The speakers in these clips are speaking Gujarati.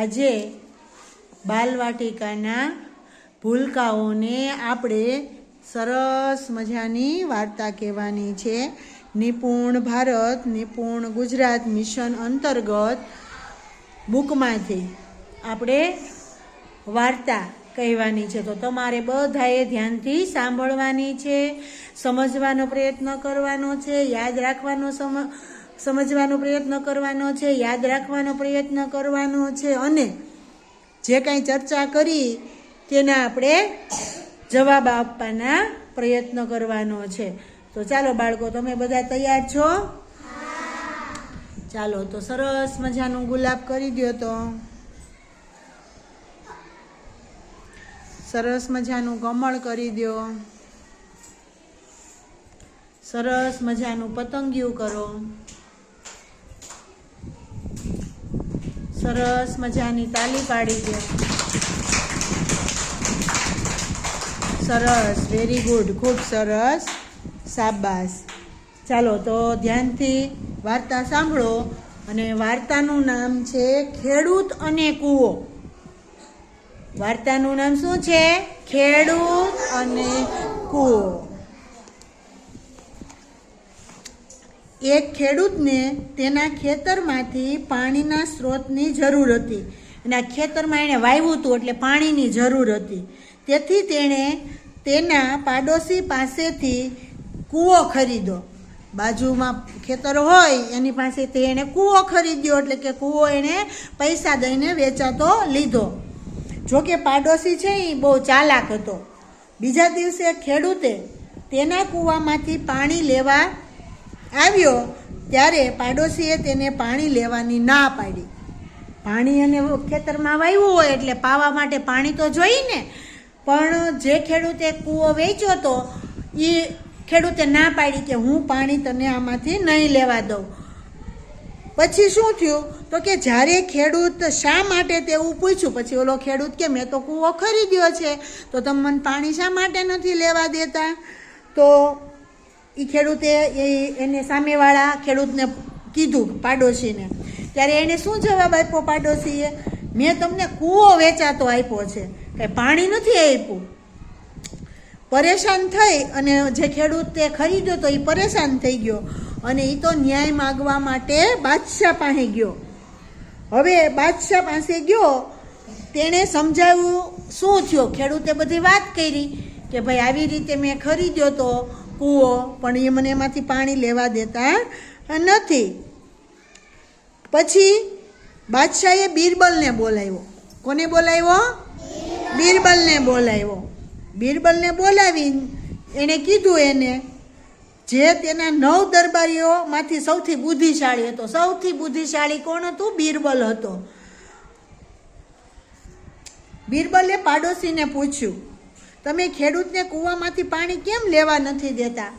આજે બાલવાટિકાના ભૂલકાઓને આપણે સરસ મજાની વાર્તા કહેવાની છે. નિપુણ ભારત, નિપુણ ગુજરાત મિશન અંતર્ગત બુકમાંથી આપણે વાર્તા કહેવાની છે. તો તમારે બધાએ ધ્યાનથી સાંભળવાની છે, સમજવાનો પ્રયત્ન કરવાનો છે, યાદ રાખવાનો સમ સમજવાનો પ્રયત્ન કરવાનો છે, યાદ રાખવાનો પ્રયત્ન કરવાનો છે અને જે કાંઈ ચર્ચા કરી તેના આપણે જવાબ આપવાના પ્રયત્ન કરવાનો છે. તો ચાલો બાળકો, તમે બધા તૈયાર છો? ચાલો, તો સરસ મજાનું ગુલાબ કરી દો તો. સરસ મજાનું કમળ કરી દો સરસ મજાનું પતંગિયું કરો. સરસ મજાની તાલી પાડી છે. સરસ વેરી ગુડ ખૂબ સરસ. સાબાસ ચાલો, તો ધ્યાનથી વાર્તા સાંભળો અને વાર્તાનું નામ છે ખેડૂત અને કૂવો. વાર્તાનું નામ શું છે? ખેડૂત અને કૂવો. એક ખેડૂતને તેના ખેતરમાંથી પાણીના સ્ત્રોતની જરૂર હતી. એના ખેતરમાં એણે વાવ્યું હતું એટલે પાણીની જરૂર હતી. તેથી તેણે તેના પાડોશી પાસેથી કૂવો ખરીદો બાજુમાં ખેતર હોય એની પાસેથી એણે કૂવો ખરીદ્યો એટલે કે કૂવો એણે પૈસા દઈને વેચાતો લીધો. જોકે પાડોશી છે એ બહુ ચાલાક હતો. બીજા દિવસે ખેડૂતે તેના કૂવામાંથી પાણી લેવા આવ્યો ત્યારે પાડોશીએ તેને પાણી લેવાની ના પાડી. પાણી અને ખેતરમાં વાવ્યું હોય એટલે પાવા માટે પાણી તો જોઈ ને, પણ જે ખેડૂતે કૂવો વેચ્યો હતો એ ખેડૂતે ના પાડી કે હું પાણી તને આમાંથી નહીં લેવા દઉં. પછી શું થયું? તો કે જ્યારે ખેડૂત શા માટે તેવું પૂછ્યું? પછી ઓલો ખેડૂત કે મેં તો કૂવો ખરીદ્યો છે, તો તમે મને પાણી શા માટે નથી લેવા દેતા? તો એ ખેડૂતે એ એને સામેવાળા ખેડૂતને કીધું પાડોશીને. ત્યારે એને શું જવાબ આપ્યો પાડોશીએ? મેં તમને કૂવો વેચાતો આપ્યો છે. કંઈ પાણી નથી આપ્યું. પરેશાન થઈ અને જે ખેડૂતે ખરીદ્યો તો એ પરેશાન થઈ ગયો અને એ તો ન્યાય માગવા માટે બાદશાહ પાસે ગયો. હવે બાદશાહ પાસે ગયો, તેણે સમજાવ્યું શું થયો? ખેડૂતે બધી વાત કરી કે ભાઈ આવી રીતે મેં ખરીદ્યો તો કૂવો, પણ એ મને એમાંથી પાણી લેવા દેતા નથી. પછી બાદશાહે બિરબલને બોલાવ્યો. કોને બોલાવ્યો? બિરબલને બોલાવ્યો. બિરબલને બોલાવી એણે કીધું એને જે તેના નવ દરબારીઓમાંથી સૌથી બુદ્ધિશાળી હતો. સૌથી બુદ્ધિશાળી કોણ હતું? બિરબલ હતો. બિરબલે પાડોશીને પૂછ્યું તમે ખેડૂતને કૂવામાંથી પાણી કેમ લેવા નથી દેતા?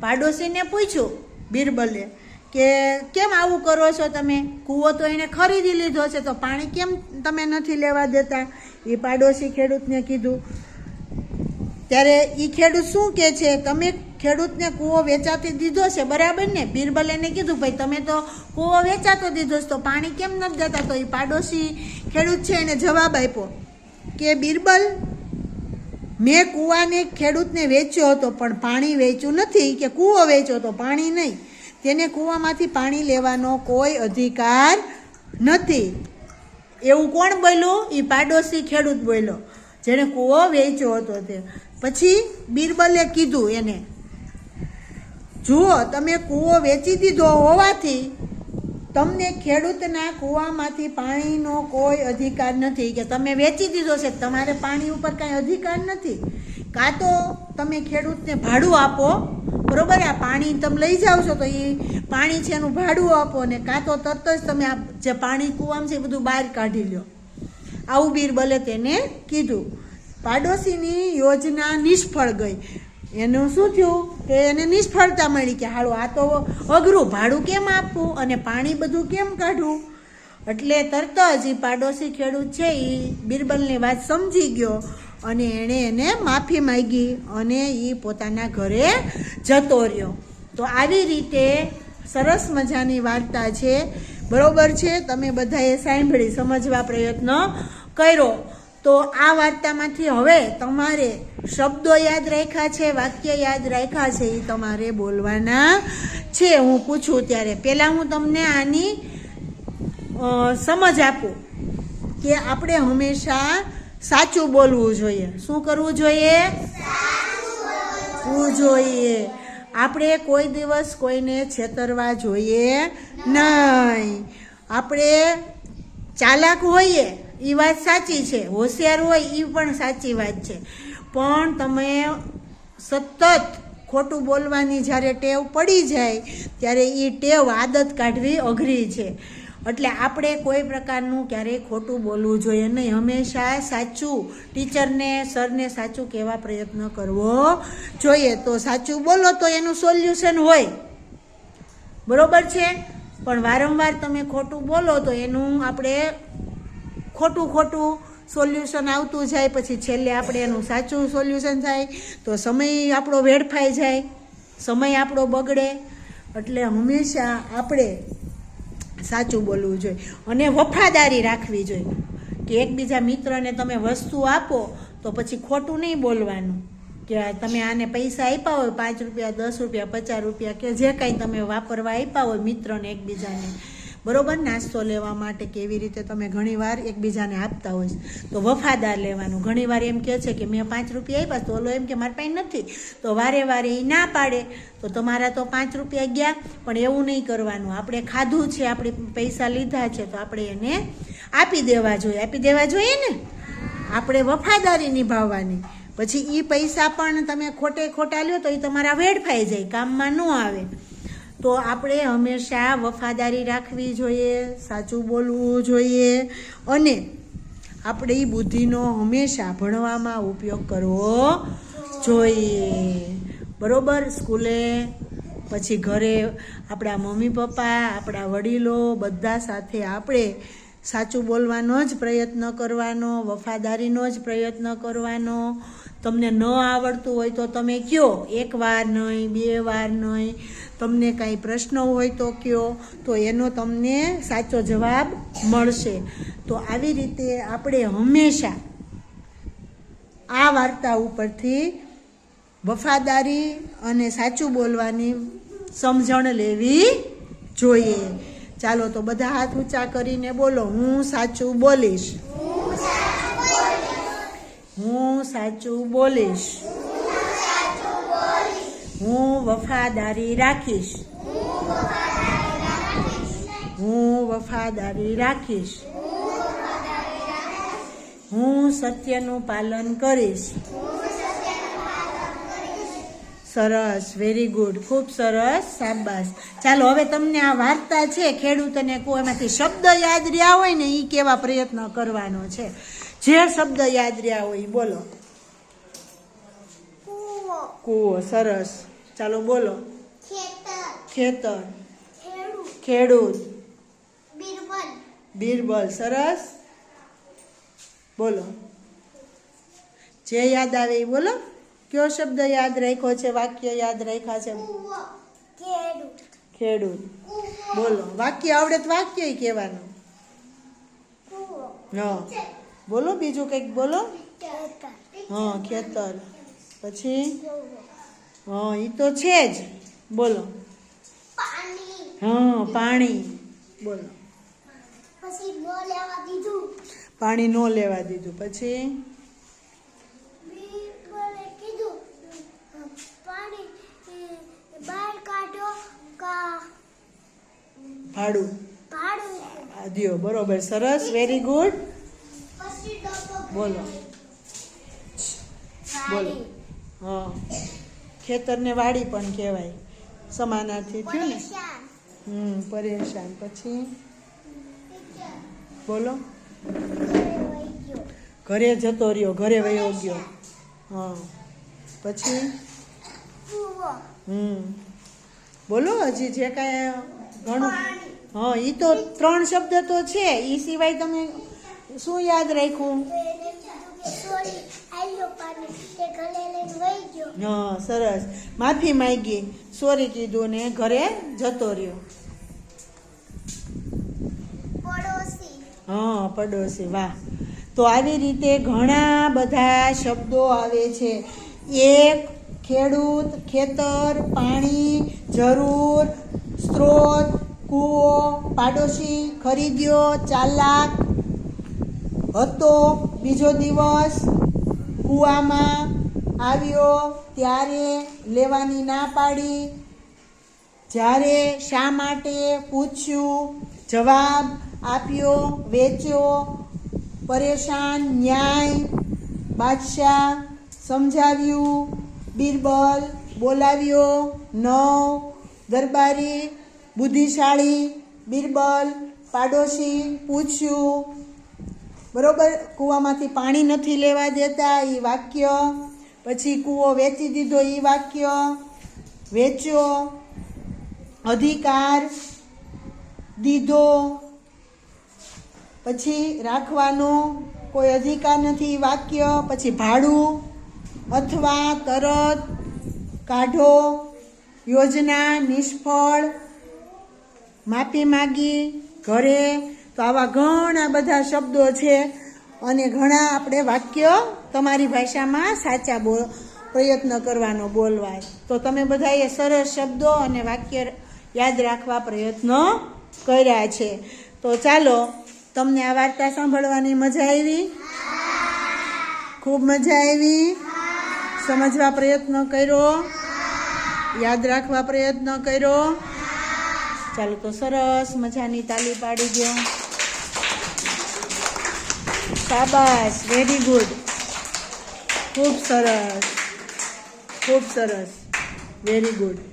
પાડોશીને પૂછ્યું બિરબલે કે, કેમ આવું કરો છો તમે? કૂવો તો એને ખરીદી લીધો છે, તો પાણી કેમ તમે નથી લેવા દેતા? એ પાડોશી ખેડૂતને કીધું, ત્યારે એ ખેડૂત શું કહે છે? તમે ખેડૂતને કૂવો વેચાતી દીધો છે, બરાબર ને? બિરબલ એને કીધું, ભાઈ, તમે તો કૂવો વેચાતો દીધો છે, તો પાણી કેમ નથી દેતા? તો એ પાડોશી ખેડૂત છે એને જવાબ આપ્યો કે, બિરબલ મેં કૂવાને ખેડૂતને વેચ્યો હતો, પણ પાણી વેચ્યું નથી કે કૂવો વેચ્યો તો પાણી નહીં. તેને કૂવામાંથી પાણી લેવાનો કોઈ અધિકાર નથી. એવું કોણ બોલ્યું? એ પાડોશી ખેડૂત બોલ્યો, જેણે કૂવો વેચ્યો હતો તે. પછી બિરબલે કીધું એને, જુઓ, તમે કૂવો વેચી દીધો હોવાથી તમને ખેડૂતના કૂવામાંથી પાણીનો કોઈ અધિકાર નથી કે તમે વેચી દીધો છે, તમારે પાણી ઉપર કાંઈ અધિકાર નથી. કાં તો તમે ખેડૂતને ભાડું આપો, બરોબર? આ પાણી તમે લઈ જાઓ છો તો એ પાણી છે એનું ભાડું આપો ને કાં તો તરત જ તમે આ જે પાણી કૂવામાં છે એ બધું બહાર કાઢી લો આવું બીરબલે તેને કીધું. પાડોશીની યોજના નિષ્ફળ ગઈ. એનું શું થયું કે એને નિષ્ફળતા મળી કે હાલો આ તો અઘરું ભાડું કેમ આપવું અને પાણી બધું કેમ કાઢવું? એટલે તરત જ એ પાડોશી ખેડૂત છે એ બિરબલની વાત સમજી ગયો અને એણે એને માફી માગી અને એ પોતાના ઘરે જતો રહ્યો. તો આવી રીતે સરસ મજાની વાર્તા છે. બરોબર છે? તમે બધાએ સાંભળી, સમજવા પ્રયત્ન કર્યો. તો આ વાર્તામાંથી હવે તમારે શબ્દો યાદ રાખ્યા છે, વાક્ય યાદ રાખ્યા છે, એ તમારે બોલવાના છે. હું પૂછું ત્યારે. પહેલાં હું તમને આની સમજ આપું કે આપણે હંમેશા સાચું બોલવું જોઈએ. શું કરવું જોઈએ? શું જોઈએ. આપણે કોઈ દિવસ કોઈને છેતરવા જોઈએ નહીં. આપણે ચાલાક હોઈએ એ વાત સાચી છે. હોશિયાર હોય એ પણ સાચી વાત છે. પણ તમે સતત ખોટું બોલવાની જ્યારે ટેવ પડી જાય, ત્યારે એ ટેવ આદત કાઢવી અઘરી છે. એટલે આપણે કોઈ પ્રકારનું ક્યારેય ખોટું બોલવું જોઈએ નહીં. હંમેશા સાચું ટીચરને, સરને સાચું કહેવા પ્રયત્ન કરવો જોઈએ. તો સાચું બોલો તો એનું સોલ્યુશન હોય. બરોબર છે? પણ વારંવાર તમે ખોટું બોલો તો એનું આપણે ખોટું ખોટું સોલ્યુશન આવતું જાય, પછી છેલ્લે આપણે એનું સાચું સોલ્યુશન થાય, તો સમય આપણો વેડફાઈ જાય, સમય આપણો બગડે. એટલે હંમેશા આપણે સાચું બોલવું જોઈએ અને વફાદારી રાખવી જોઈએ. કે એકબીજા મિત્રને તમે વસ્તુ આપો, તો પછી ખોટું નહીં બોલવાનું. કે તમે આને પૈસા આપ્યા હોય, પાંચ રૂપિયા, દસ રૂપિયા, પચાસ રૂપિયા કે જે કાંઈ તમે વાપરવા આપ્યા હોય મિત્રને એકબીજાને બરોબર? નાસ્તો લેવા માટે કેવી રીતે તમે ઘણીવાર એકબીજાને આપતા હોય તો વફાદાર લેવાનું. ઘણીવાર એમ કહે છે કે મેં પાંચ રૂપિયા આપ્યા તો ઓલો એમ કે મારી પાસે નથી. તો વારે વારે એ ના પાડે. તો તમારા તો પાંચ રૂપિયા ગયા, પણ એવું નહીં કરવાનું. આપણે ખાધું છે, આપણે પૈસા લીધા છે, તો આપણે એને આપી દેવા જોઈએ. આપી દેવા જોઈએ ને? આપણે વફાદારી નિભાવવાની. પછી એ પૈસા પણ તમે ખોટે ખોટા લ્યો તો એ તમારા વેડફાઈ જાય, કામમાં ન આવે. તો આપણે હંમેશા વફાદારી રાખવી જોઈએ, સાચું બોલવું જોઈએ અને આપણે બુદ્ધિનો હંમેશા ભણવામાં ઉપયોગ કરવો જોઈએ. બરોબર? સ્કૂલે, પછી ઘરે આપણા મમ્મી પપ્પા, આપણા વડીલો બધા સાથે આપણે સાચું બોલવાનો જ પ્રયત્ન કરવાનો, વફાદારીનો જ પ્રયત્ન કરવાનો. તમને ન આવડતું હોય તો તમે કયો? એક વાર નહીં, બે વાર નહીં. તમને કાંઈ પ્રશ્ન હોય તો કયો? તો એનો તમને સાચો જવાબ મળશે. તો આવી રીતે આપણે હંમેશા આ વાર્તા ઉપરથી વફાદારી અને સાચું બોલવાની સમજણ લેવી જોઈએ. ચાલો તો બધા હાથ ઊંચા કરીને બોલો, હું સાચું બોલીશ. હું સાચું બોલીશ. હું વફાદારી રાખીશ. હું વફાદારી રાખીશ. હું સત્યનું પાલન કરીશ. સરસ વેરી ગુડ ખૂબ સરસ, શાબાશ. ચાલો, હવે તમને આ વાર્તા છે ખેડૂતને કો એમાંથી શબ્દ યાદ રહ્યા હોય ને એ કેવા પ્રયત્ન કરવાનો છે? જે શબ્દ યાદ રહ્યા હોય બોલો. કૂવો. સરસ. ચાલો બોલો. ખેતર. ખેડૂત. બિરબલ. સરસ. બોલો. જે યાદ આવે એ બોલો. કયો શબ્દ યાદ રાખ્યો છે વાક્ય યાદ રાખ્યા છે? ખેડૂત. બોલો. વાક્ય આવડે તો વાક્ય કહેવાનું. હા. બોલો બીજું કંઈક બોલો? હા ખેતર. પછી? હા એ તો છે જ. બોલો. પાણી હા પાણી. બોલો. પાણી ન લેવા દીધું. પછી? ભાડું. ભાડું. દ્યો બરોબર. સરસ વેરી ગુડ બોલો. બોલો. હા. ખેતરને વાડી પણ કહેવાય. સમાનાથી થયું ને? હમ પરેશાન. પછી? બોલો. ઘરે જતો રહ્યો. ઘરે વયો ગયો. હા. પછી? હમ. બોલો હજી જે કાંઈ ઘણું હા એ તો ત્રણ શબ્દ તો છે. એ સિવાય તમે શું યાદ રાખ્યું? હા સરસ. માફી માંગી. સોરી કીધું ને ઘરે જતો રહ્યો. હા પડોશી વાહ. તો આવી રીતે ઘણા બધા શબ્દો આવે છે. એક ખેડૂત ખેતર પાણી જરૂર સ્ત્રોત કૂવો પાડોશી ખરીદ્યો ચાલાક હતો બીજો દિવસ કૂવામાં આવ્યો ત્યારે લેવાની ના પાડી. જ્યારે શા માટે પૂછ્યું? જવાબ આપ્યો વેચ્યો પરેશાન ન્યાય બાદશાહ સમજાવ્યું. બિરબલ બોલાવ્યો, નવ દરબારી બુદ્ધિશાળી. બિરબલ પાડોશી પૂછ્યું બરોબર? કૂવામાંથી પાણી નથી લેવા દેતા એ વાક્ય. પછી કૂવો વેચી દીધો એ વાક્ય. વેચ્યો. અધિકાર દીધો. પછી રાખવાનો કોઈ અધિકાર નથી વાક્ય. પછી ભાડું અથવા તરત કાઢો. યોજના નિષ્ફળ. માફી માગી ઘરે તો આવા ઘણા બધા શબ્દો છે અને ઘણા આપણે વાક્ય તમારી ભાષામાં સાચા બોલ, પ્રયત્ન કરવાનો બોલવાય. તો તમે બધાએ સરસ શબ્દો અને વાક્ય યાદ રાખવા પ્રયત્ન કર્યા છે. તો ચાલો, તમને આ વાર્તા સાંભળવાની મજા આવી? ખૂબ મજા આવી? સમજવા પ્રયત્ન કર્યો? યાદ રાખવા પ્રયત્ન કર્યો? ચાલો તો સરસ મજાની તાલી પાડી દો. શાબાશ વેરી ગુડ ખૂબ સરસ. ખૂબ સરસ. Very good